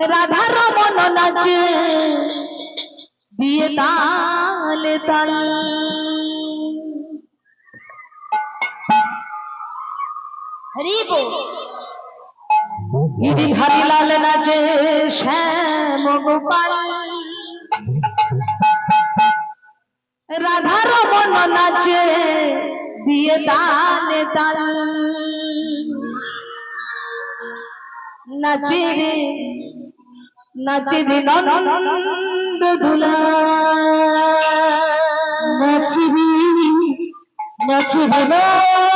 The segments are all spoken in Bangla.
রাধা রমন নাচে। বিয়ে তালে, তাল। হরি গিরিধারী লাল নাচে শ্যাম গোপাল। রাধা রমন নাচে বিয়ে তালে, তাল। নাচে রে নাচে রে নন্দ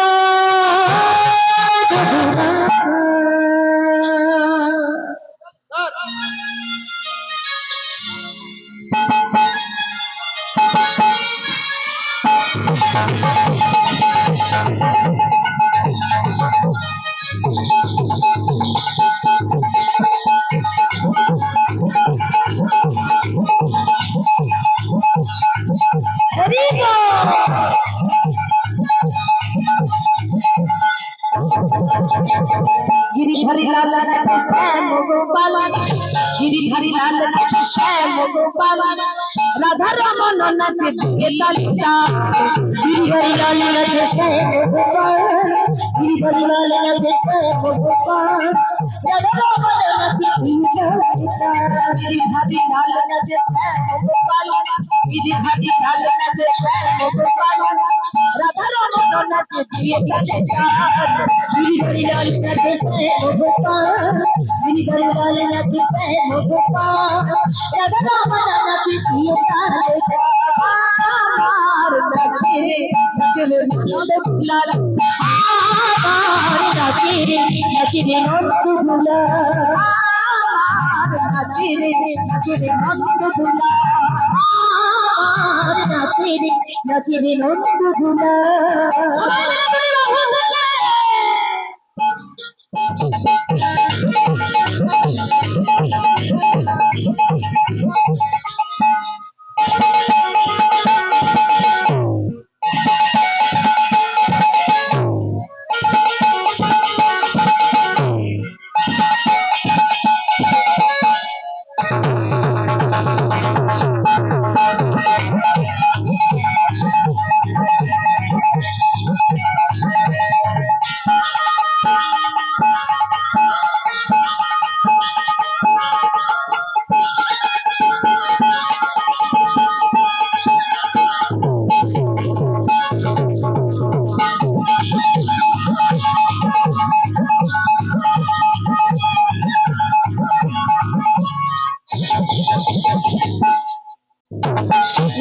লাল শ্যাম গোপাল। গিরিধারী লাল শ্যাম গোপাল। রাধা রমন নাচে ঢুকে লালিতা গিরিধারী লাল নাচে শ্যাম গোপাল। গিরিধারী লাল নাচে শ্যাম গোপাল। রাধা রমন নাচে ঢুকে লালিতা গিরিধারী লাল নাচে শ্যাম গোপাল। গিরিধারী লাল নাচে শ্যাম গোপাল। নাচে নন্দ দুলাল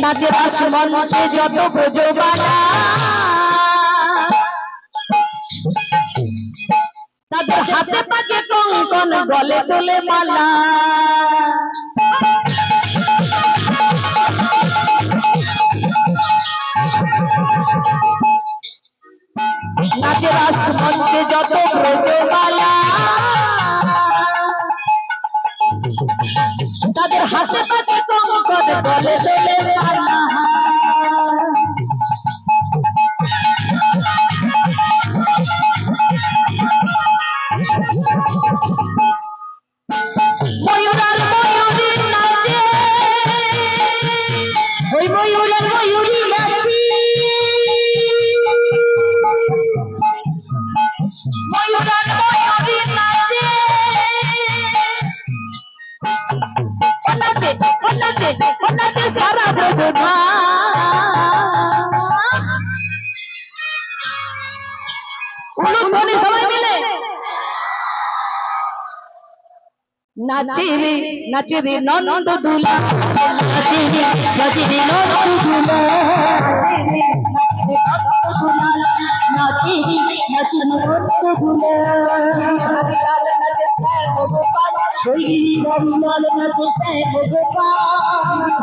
নাচের আসমান মঞ্চে যত ব্রজবালা তাদের হাতে পাচে কঙ্কন গলে তোলে মালা। তাদের হাতে পাতে কম গলে বলে মালা ময়ূরার নাচে রে নাচে রে নন্দ দুলা। নাচে রে নাচে রে নন্দ দুলা। নাচে রে নাচে রে নন্দ দুলা। নাচে রে নাচে রে নন্দ দুলা। হরি লাল নাচে শ্যাম গোপাল হরি হরি নাচে শ্যাম গোপাল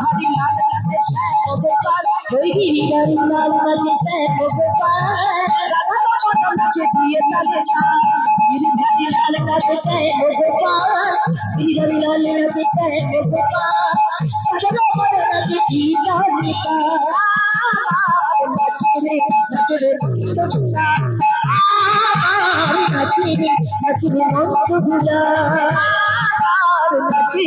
হরি লাল নাচে শ্যাম গোপাল হরি নাচে রাধা রমন নাচে দিয়ে তালে তাল। آ آ نچي نچي منتھ گولا آ آ نچي